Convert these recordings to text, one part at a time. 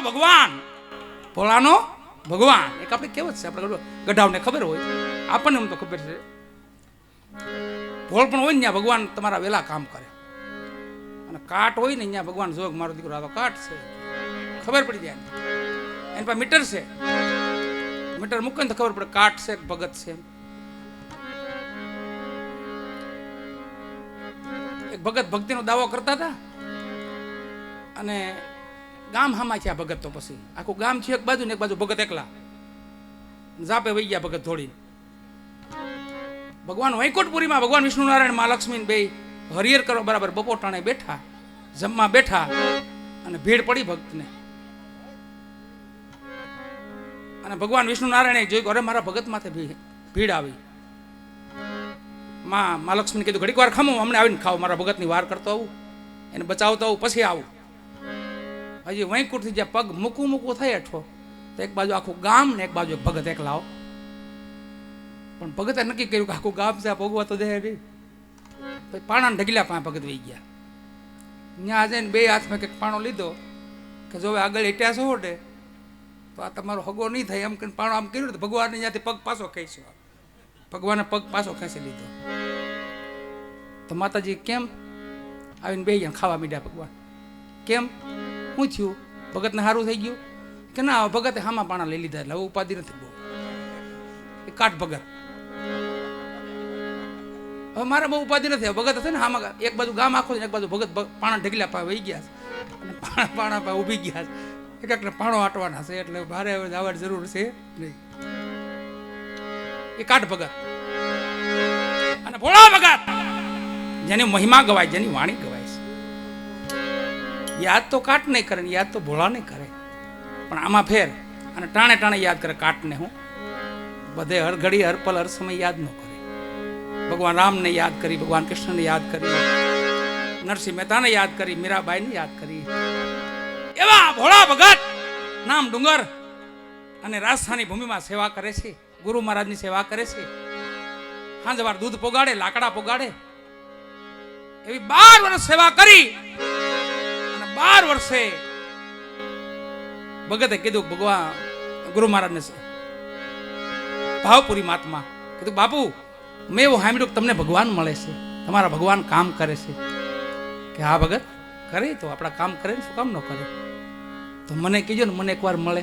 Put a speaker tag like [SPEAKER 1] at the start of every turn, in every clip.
[SPEAKER 1] ભગવાન. ભોળાનો ભગવાન. એક આપણે કેવત છે, આપણે ગઢાવને ખબર હોય. આપણને એમ તો ખબર છે. ભોળ પણ હોય ને ત્યાં ભગવાન તમારા વેલા કામ કરે. અને કાટ હોય ને ત્યાં ભગવાન જોગ મારો દીકરો આ કાટ છે. ખબર પડી જાય એની પાસે મીટર છે. મીટર મૂકે ને તો ખબર પડે કાટ છે ભગત છે એક ભગત ભક્તિનો દાવો કરતા હતા. અને ગામ હામાં આ ભગત તો પછી. આખું ગામ છે એક બાજુ ને એક બાજુ ભગત એકલા. જાપે વહી ગયા ભગત થોડી ભગવાન વૈકુંઠપુરીમાં ભગવાન વિષ્ણુ નારાયણ મા લક્ષ્મી બે હરિયર કરવા બરાબર બપોટાણે બેઠા, જમવા બેઠા અને ભીડ પડી ભક્તને. અને ભગવાન વિષ્ણુ નારાયણે જોયું અરે મારા ભગત માથે ભીડ આવી. માં, મા કીધું ઘડીક વાર ખમો હમણાં આવીને ખાવ મારા ભગતની વાર કરતો આવું, એને બચાવતો આવું, પછી આવું. હજી વૈકુંઠથી જે પગ મૂકું મૂકું થાય અઠો તો એક બાજુ આખું ગામ ને એક બાજુ ભગત એકલાવ પણ ભગતે નક્કી કર્યું કે આખું ગામ છે ભોગવા તો દે નહીં પછી પાણા ઢગલ્યા પાંચ ભગત વહી ગયા. ત્યાં જઈને બે હાથમાં કંઈક પાણો લીધો, કે જો હવે આગળ છો હોટે, તો આ તમારો હગો નહીં થાય એમ કરીને પાણો આમ કર્યું તો ભગવાનને ત્યાંથી પગ પાછો ખેંચ્યો. ભગવાને પગ પાછો ખેંચી લીધો. તો માતાજી, કેમ? આવીને બે ગયા ખાવા મીડ્યા ભગવાન. કેમ? થયું? ભગતને સારું થઈ ગયું? કે ના, ભગતે હામા પાણા લઈ લીધા એટલે હવે ઉપાધિ નથી બહુ. એ કાઠ ભગત. હવે મારે બહુ ઉપાધિ નથી. ભગત હશે ને હામાં એક બાજુ ગામ આખું એક બાજુ ભગત પાણા ઢગલા પા વહી ગયા અને પાણા પાણા પા ઊભી ગયા એક એકને પાણો આટવાના છે એટલે ભારે હવે જવાની જરૂર છે નહીં. એ કાઠ ભગત. અને ભોળા ભગત! જેની મહિમા ગવાય, જેની વાણી ગવાય. યાદ તો કાટ નહીં કરે યાદ તો ભોળા નહીં કરે. પણ આમાં ફેર. અને ટાણે ટાણે યાદ કરે કાટને હું. બધે હર ઘડી હર પલ હર સમય યાદ ન કરે. ભગવાન રામને યાદ કરી, ભગવાન કૃષ્ણને યાદ કરી. નરસિંહ મહેતાને યાદ કરી, મીરાબાઈને યાદ કરી. એવા ભોળા ભગત નામ ડુંગર અને રાજસ્થાની ભૂમિમાં સેવા કરે છે. ગુરુ મહારાજની સેવા કરે છે. હાંજવાર દૂધ પોગાડે, લાકડા પોગાડે. એવી બાર વર્ષ સેવા કરી. બાર વર્ષે ભગતે કીધું, ભગવાન, ગુરુ મહારાજને ભાવપુરી મહાત્મા કીધું, બાપુ, મેં એવું સાંભળ્યું તમને ભગવાન મળે છે, તમારા ભગવાન કામ કરે છે. કે હા ભગત, કરે તો આપણા કામ કરે ને શું કામ ન કરે? તો મને કીજો ને મને એકવાર મળે,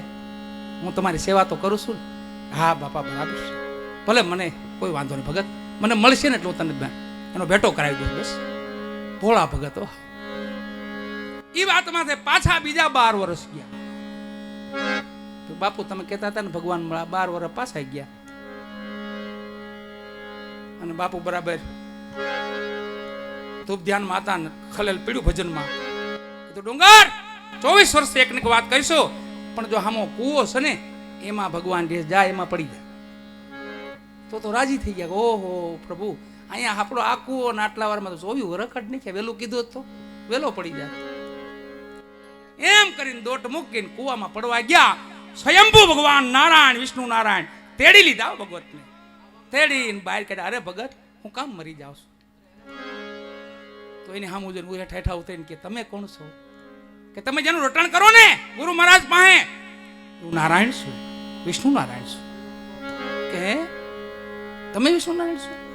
[SPEAKER 1] હું તમારી સેવા તો કરું છું હા બાપા, બરાબર છે. ભલે મને કોઈ વાંધો નહીં ભગત, મને મળશે ને એટલે હું તને એનો ભેટો કરાવી દઉં, બસ. ભોળા ભગત હો. એ વાતમાં પાછા બીજા બાર વર્ષ ગયા. તો બાપુ, તમે કહેતા હતા ને ભગવાન બાર વર્ષ પાછા ગયા. અને બાપુ બરાબર ધૂપ ધ્યાન માતા ને ખલેલ પીડ્યું ભજનમાં. તો ડુંગર, ચોવીસ વર્ષે એકની વાત કહીશું પણ જો હામો કૂવો છે ને, એમાં ભગવાન જે જાય એમાં પડી જાય. તો તો રાજી થઈ ગયા ઓહો, પ્રભુ, અહીંયા આપણો આ કૂવો આટલા વારમાં તો ચોવી વરખડ નહીં છે વહેલું કીધું તો વહેલો પડી જાય. એમ કરીને દોટ મૂકીને કૂવામાં પડવા ગયા. સ્વયંભુ ભગવાન નારાયણ, વિષ્ણુ નારાયણ, તેડી લીધા ભગવતને. તેડીને બહાર કાઢ્યા. અરે ભગત, હું કામ મરી જાઉં છું? તો એની સામું જોઈને હું હેઠા ઉતરીને કે, તમે કોણ છો? કે, તમે જેનું રટણ કરો ને, ગુરુ મહારાજ પાસે. હું નારાયણ છું. વિષ્ણુ નારાયણ છું. કે, તમે વિષ્ણુ નારાયણ છો?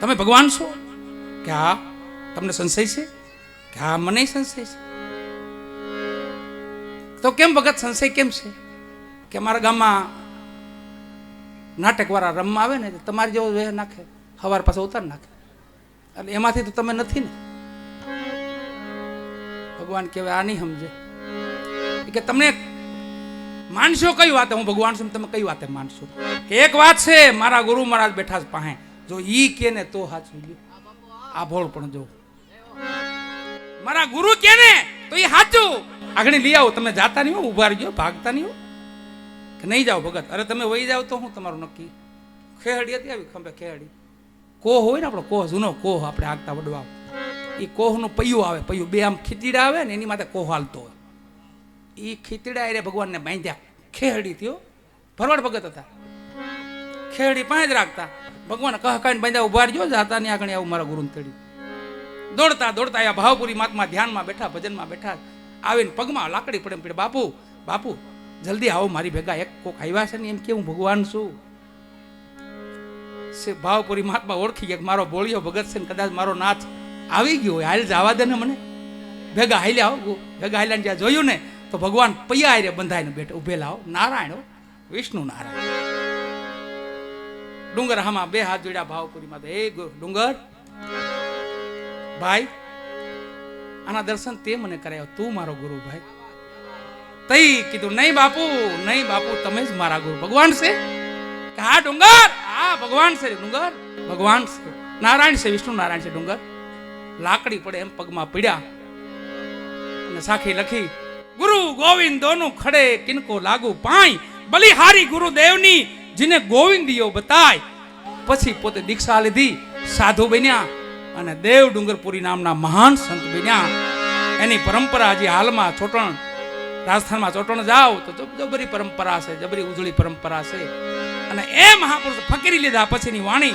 [SPEAKER 1] તમે ભગવાન છો? કે હા, તમને સંશય છે? કે હા, મને સંશય છે. તો કેમ ભગત સંશય કેમ છે? કે અમારા ગામમાં નાટકવાળા રમવા આવે ને તમારી જેવો વેહ નાખે, હવાર પાસે ઉતાર નાખે. એટલે એમાંથી તો તમે નથી ને? ભગવાન કહેવાય, આ નહીં સમજે. કે તમને માનશો કઈ વાતે? હું ભગવાન છું તમે કઈ વાતે માનશો? એક વાત છે, મારા ગુરુ મહારાજ બેઠા જ પાસે. જો ઈ કે ને તો સાચું લ્યો. આ ભોળ પણ જો. મારા ગુરુ કે ને તો એ સાચું. આગળ લઈ આવો તમે જાતા નહીં હો ઊભા રહીજો, ભાગતા નહીં હો. કે નહીં જાઓ ભગત, અરે તમે વહી જાઓ તો હું તમારું નક્કી? ખેહડી હતી આવી, ખંભે ખેહડી. કોહ હોય ને આપણો, કોહ, જૂનો કોહ આપણે આગતા વડવા એ કોહનું પૈયું આવે, પૈયું બે આમ ખીચીડા આવે ને એની માથે કોહ હાલતો હોય. એ ખીચડા એ ભગવાનને બાંધ્યા. ખેહડી થયો. ભરવાડ ભગત હતા. ખેહડી પાંચ રાખતા. ભગવાન કહ કાઈને બાંધ્યા ઊભા રહ્યો જાતા ની આગળ આવું મારા ગુરુને તેડી. દોડતા દોડતા આ ભાવપુરી માતમાં ધ્યાનમાં બેઠા, ભજનમાં બેઠા. આવીને પગમાં લાકડી પડે પડે બાપુ બાપુ જલ્દી આવો મારી ભેગા એક કોક આવ્યા છે ને એમ કે હું ભગવાન છું. શે ભાવપુરી મહાત્મા ઓળખી ગયા મારો બોળિયો ભગત છે કદાચ મારો નાથ આવી ગયો હોય હાલ જવા દે ને મને. ભેગા હાલ્યા આવો ભેગા હાલ્યા જ્યાં જોયું ને તો ભગવાન પૈયા આરે બંધાઈને બેઠ ઉભેલા હો. નારાયણ વિષ્ણુ નારાયણ. ડુંગર હામાં બે હાથ જોડ્યા ભાવપુરીમાં તો, એ ડુંગર ભાઈ આના દર્શન તે મને કરાયો. તું મારો ગુરુ ભાઈ તઈ કીધું, નહીં બાપુ નહીં બાપુ, તમે જ મારા ગુરુ. ભગવાન છે? હા, ડુંગર? હા, ભગવાન છે, ડુંગર. ભગવાન છે. નારાયણ છે, વિષ્ણુ નારાયણ છે, ડુંગર. લાકડી પડે એમ પગમાં પીડ્યા અને સાખી લખી, ગુરુ ગોવિંદ દોનું ખડે કિનકો લાગુ પાઈ. બલિહારી ગુરુદેવની, જીને ગોવિંદીઓ બતાય. પછી પોતે દીક્ષા લીધી, સાધુ બન્યા. અને દેવ ડુંગરપુરી નામના મહાન સંત બન્યા. એની પરંપરા હજી હાલમાં ચોટણ, રાજસ્થાનમાં ચોટણ જાઓ તો જબ- જબરી પરંપરા છે, જબરી ઉજળી પરંપરા છે. અને એ મહાપુરુષ ફકીરી લીધા પછીની વાણી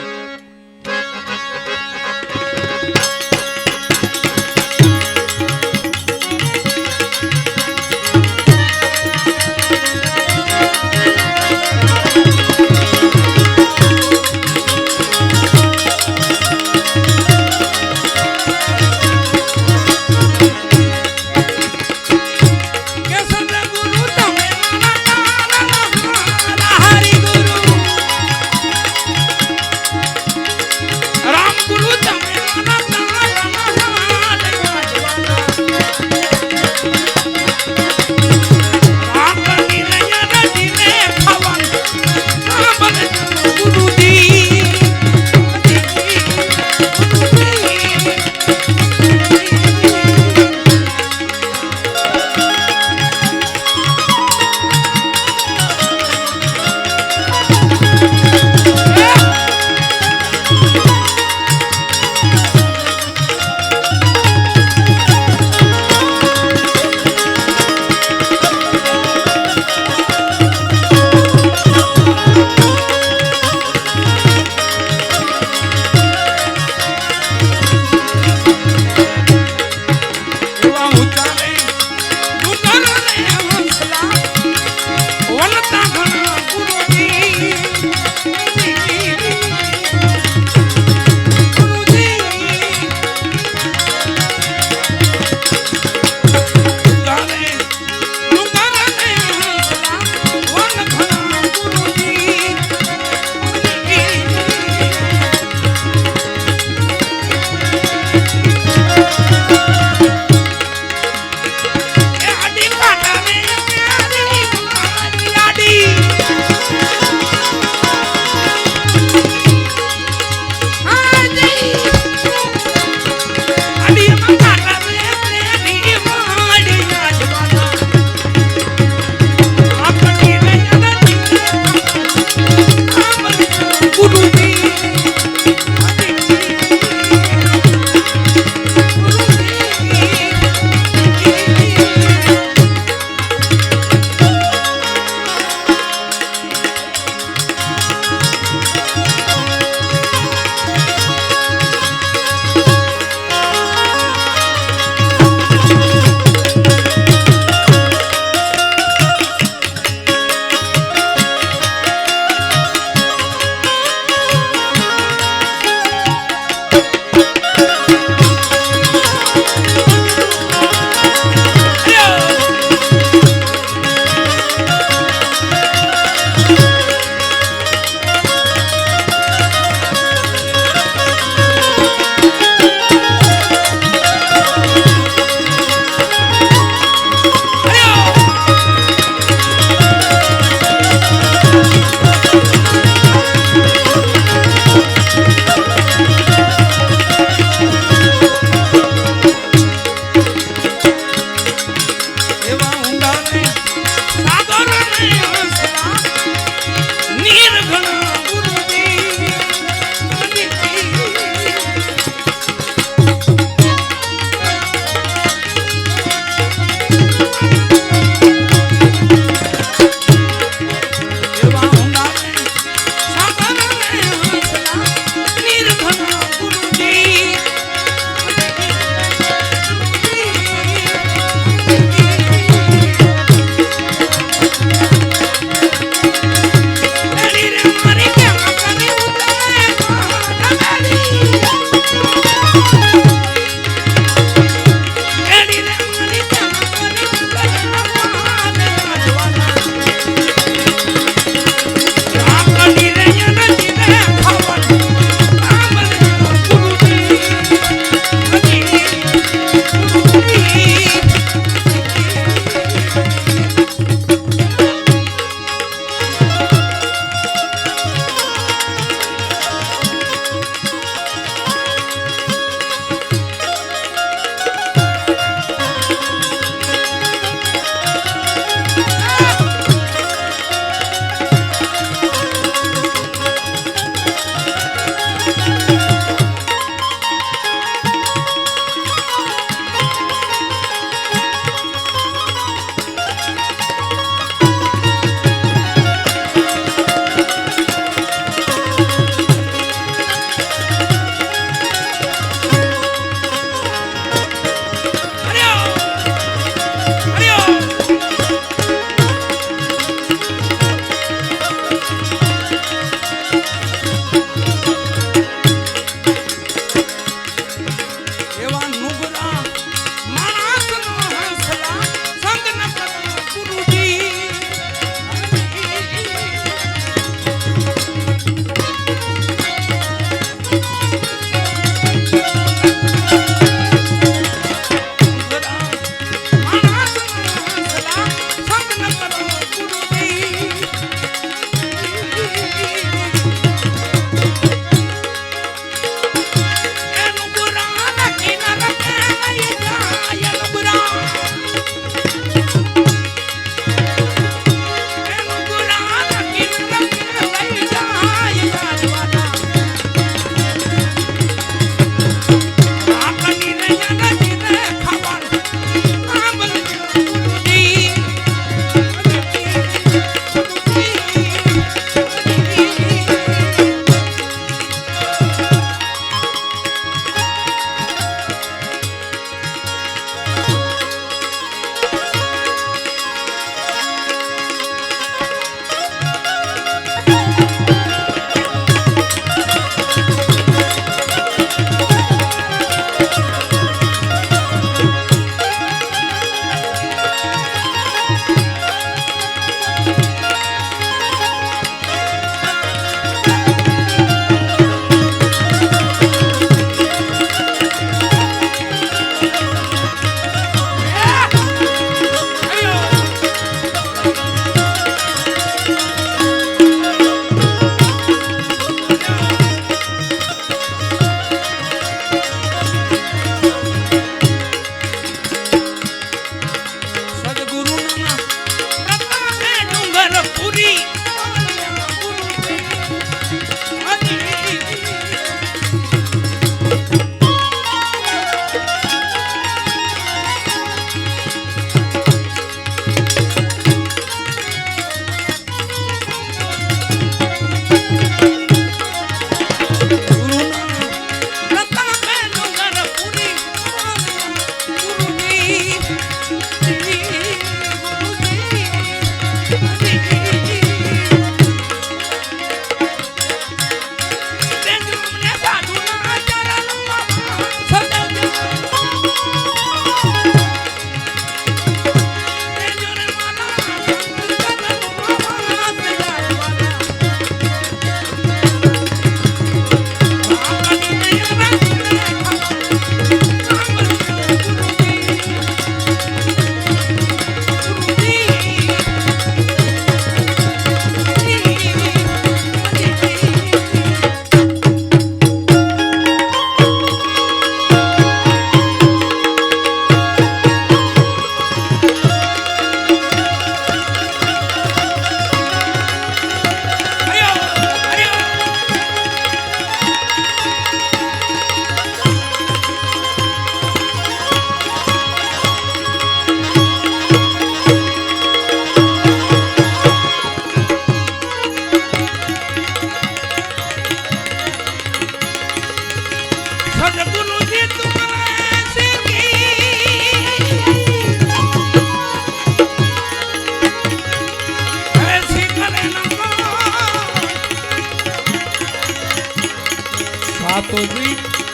[SPEAKER 1] સાતો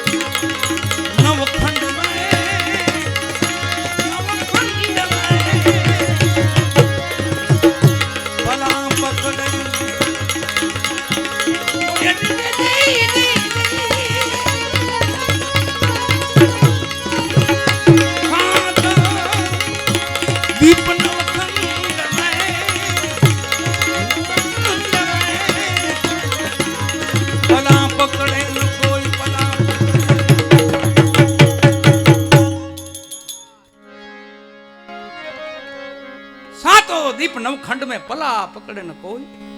[SPEAKER 1] નવખંડ મેં પલા પકડે ને કોઈ.